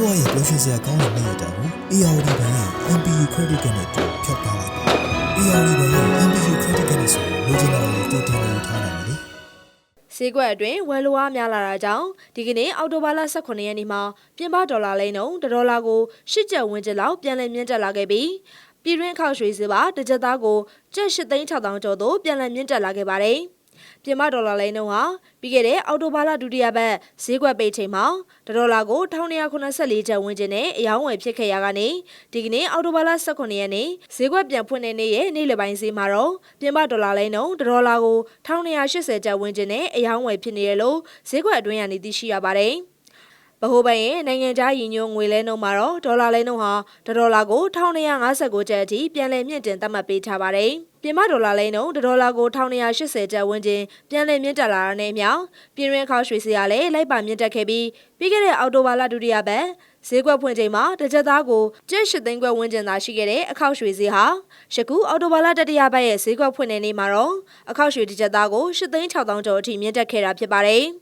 လို့ရှိစရာကောင်းတဲ့နေ့ရက်တောင်ကို ARD ဘဏ်ရဲ့ MPU Credit Card နဲ့တူဖြတ်ထားလိုက်ပါ ARD ဘဏ်ရဲ့ MPU Credit Card နဲ့ဆိုလိုချင်တာကိုတူတင်နေထားနိုင်တယ်လေဈေးကွက်အတွင်းဝယ်လိုအားများလာတာကြောင့်ဒီကနေ့အောက်တိုဘာလ18ရက်နေ့မှာပြင်ပဒေါ်လာလိန်းနှုန်းတစ်ဒေါ်လာကို8ကျပ်ဝန်းကျင်လောက်ပြန်လည်မြင့်တက်လာခဲ့ပြီးပြည်တွင်းခောက်ရွှေစည်းပါတစ်ကျပ်သားကိုကျပ်8သိန်း6000ကျော်သို့ပြန်လည်မြင့်တက်လာခဲ့ပါတယ်။ ပြင်ပဒေါ်လာလိန်းနှုန်းဟာပြီးခဲ့တဲ့အောက်တိုဘာလဒုတိယပတ်ဈေးကွက်ပိတ်ချိန်မှာတစ်ဒေါ်လာကို1284ကျပ်ဝန်းကျင်နဲ့အယောင်းဝယ်ဖြစ်ခဲ့ရကနေဒီကနေ့အောက်တိုဘာလ18ရက်နေ့ဈေးကွက်ပြန်ဖွင့်တဲ့နေ့ရဲ့နေ့လယ်ပိုင်းဈေးမှာတော့ပြင်ပဒေါ်လာလိန်းနှုန်းတစ်ဒေါ်လာကို1280ကျပ်ဝန်းကျင်နဲ့အယောင်းဝယ်ဖြစ်နေရလို့ဈေးကွက်အတွင်းကနေသိရှိရပါတယ်။ ဗဟိုဘဏ်ရဲ့နိုင်ငံခြားရည်ညွှန်းငွေလဲနှုန်းမှာတော့ဒေါ်လာလဲနှုန်းဟာတစ်ဒေါ်လာကို1259ကျပ်အထိပြန်လည်မြင့်တင်သတ်မှတ်ပေးထားပါတယ်။ပြင်ပဒေါ်လာလဲနှုန်းတစ်ဒေါ်လာကို1280ကျပ်ဝန်းကျင်ပြန်လည်မြင့်တက်လာတာနဲ့အမျှပြည်တွင်းခောက်ရွှေစရာလည်းလိုက်ပါမြင့်တက်ခဲ့ပြီးပြီးခဲ့တဲ့အောက်တိုဘာလဒုတိယပတ်ဈေးကွက်ဖွင့်ချိန်မှာတစ်ကြက်သားကိုကျပ်၈သိန်းခွဲဝန်းကျင်သာရှိခဲ့တဲ့အခောက်ရွှေဈေးဟာယခုအောက်တိုဘာလတတိယပတ်ရဲ့ဈေးကွက်ဖွင့်တဲ့နေ့မှာတော့အခောက်ရွှေတစ်ကြက်သားကို၈သိန်း6000ကျော်အထိမြင့်တက်ခဲ့တာဖြစ်ပါတယ်။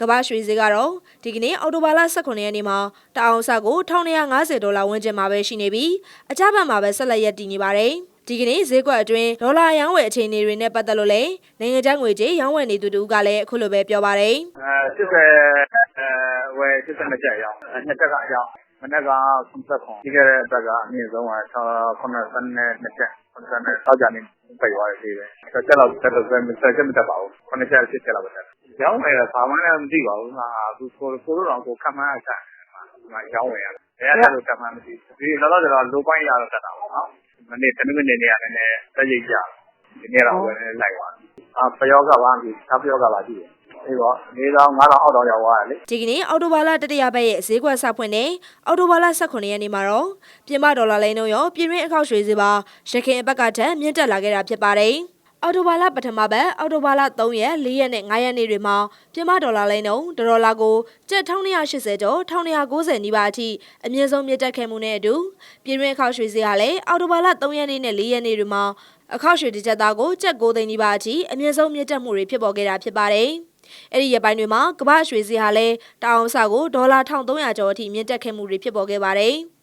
ကမ္ဘာရွှေဈေးကတော့ဒီကနေ့အောက်တိုဘာလ18ရက်နေ့မှာတအောင်စကို1250ဒေါ်လာဝန်းကျင်မှာပဲရှိနေပြီးအကြမ်းဖက်မှာပဲဆက်လက်ရပ်တည်နေပါတယ်။ဒီကနေ့ဈေးကွက်အတွင်းဒေါ်လာရောင်းဝယ်အခြေအနေတွေနဲ့ပတ်သက်လို့လည်းနိုင်ငံခြားငွေကြေးရောင်းဝယ်နေသူတို့ကလည်းအခုလိုပဲပြောပါတယ်အဲ80အဲဝယ်82ကျပ်ရောင်းအဲနှစ်တက်ကအရောင်းမနေ့က89ပြီးခဲ့တဲ့တက်ကအမြင့်ဆုံးက82ကျပ်80တောက်ကြနေပိတ်သွားတယ်ဒီပဲဆက်ချက်လောက်တက်တော့ဆက်ချက်မတက်ပါဘူး9ချက်10ချက်လောက်ပဲတက် ရောင်းမယ်ဘာမှလည်းမသိပါဘူးဟာအခုကိုကိုတို့တော့ကိုခံမှန်းအချက်မှာရောင်းဝယ်ရတယ်ဘယ်ရတယ်လို့ခံမှန်းမသိဒီတော့တော့လိုပိုင်းရတော့တက်တာပေါ့နော်မနေ့တနင်္ဂနွေနေ့ကလည်းနည်းနည်းတက်ရိပ်ကြဒီနေ့တော့ဝယ်နေလိုက်သွားအာပယောကပါပြီသပယောကပါကြည့်တယ်အေးပေါ့၄000 5000အောက်တော့ရောက်သွားတယ်လေ။ဒီကနေ့အောက်တိုဘာလတတိယပတ်ရဲ့ဈေးကွက်စဖွင့်တဲ့အောက်တိုဘာလ18ရက်နေ့မှာတော့ပြင်ပဒေါ်လာလိန်းတို့ရော ပြည်တွင်းအခောက်ရွှေဈေးပါရခိုင်အပတ်ကထက်မြင့်တက်လာခဲ့တာဖြစ်ပါတယ်။ အော်တိုဘာလပထမပတ်အော်တိုဘာလ3ရက်4ရက်နဲ့5ရက်နေ့တွေမှာပြင်ပဒေါ်လာလိန်းတို့ဒေါ်လာကိုကျပ်1280ကျော်1290နီးပါးအထိအမြင့်ဆုံးမြင့်တက်ခဲ့မှုနဲ့အတူပြည်တွင်းအခောက်ရွှေဈေးဟာလည်းအော်တိုဘာလ3ရက်နေ့နဲ့4ရက်နေ့တွေမှာအခောက်ရွှေတစ်ကြက်သားကိုကျပ်9သိန်းနီးပါးအထိအမြင့်ဆုံးမြင့်တက်မှုတွေဖြစ်ပေါ်ခဲ့တာဖြစ်ပါတယ်။အဲ့ဒီရပိုင်းတွေမှာကမ္ဘာရွှေဈေးဟာလည်းတအောင်စကိုဒေါ်လာ1300ကျော်အထိမြင့်တက်ခဲ့မှုတွေဖြစ်ပေါ်ခဲ့ပါတယ်။